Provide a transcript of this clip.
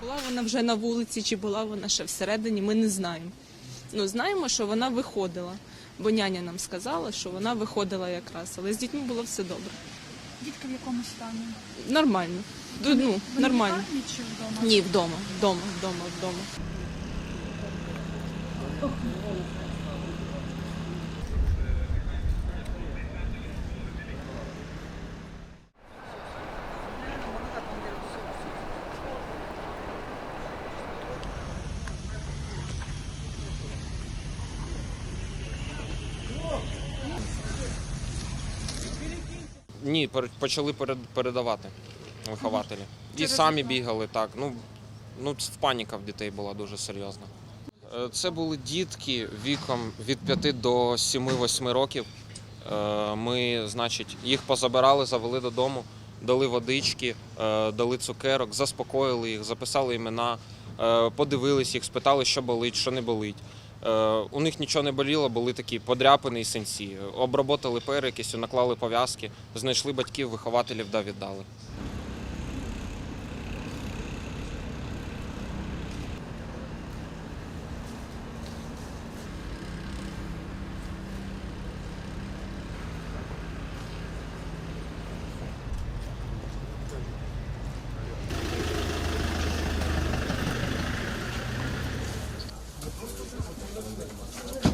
Була вона вже на вулиці, чи була вона ще всередині, ми не знаємо. Ну, знаємо, що вона виходила, бо няня нам сказала, що вона виходила якраз, але з дітьми було все добре. Дітки в якому стані? Нормально. Ду- Ну, Вони нормально. в лікарні чи вдома? Ні, вдома, вдома, вдома, вдома. Ні, почали перед- передавати вихователі. І самі бігали так. Ну, ну паніка в дітей була дуже серйозна. Е, Це були дітки віком від 5 до 7-8 років. Е, Ми, значить, їх позабирали, завели додому, дали водички, е, дали цукерок, заспокоїли їх, записали імена, подивились їх, спитали, що болить, що не болить. Е, У них нічого не боліло, були такі подряпини і синці. Обработали перекисю, наклали пов'язки, знайшли батьків, вихователів да віддали. にな。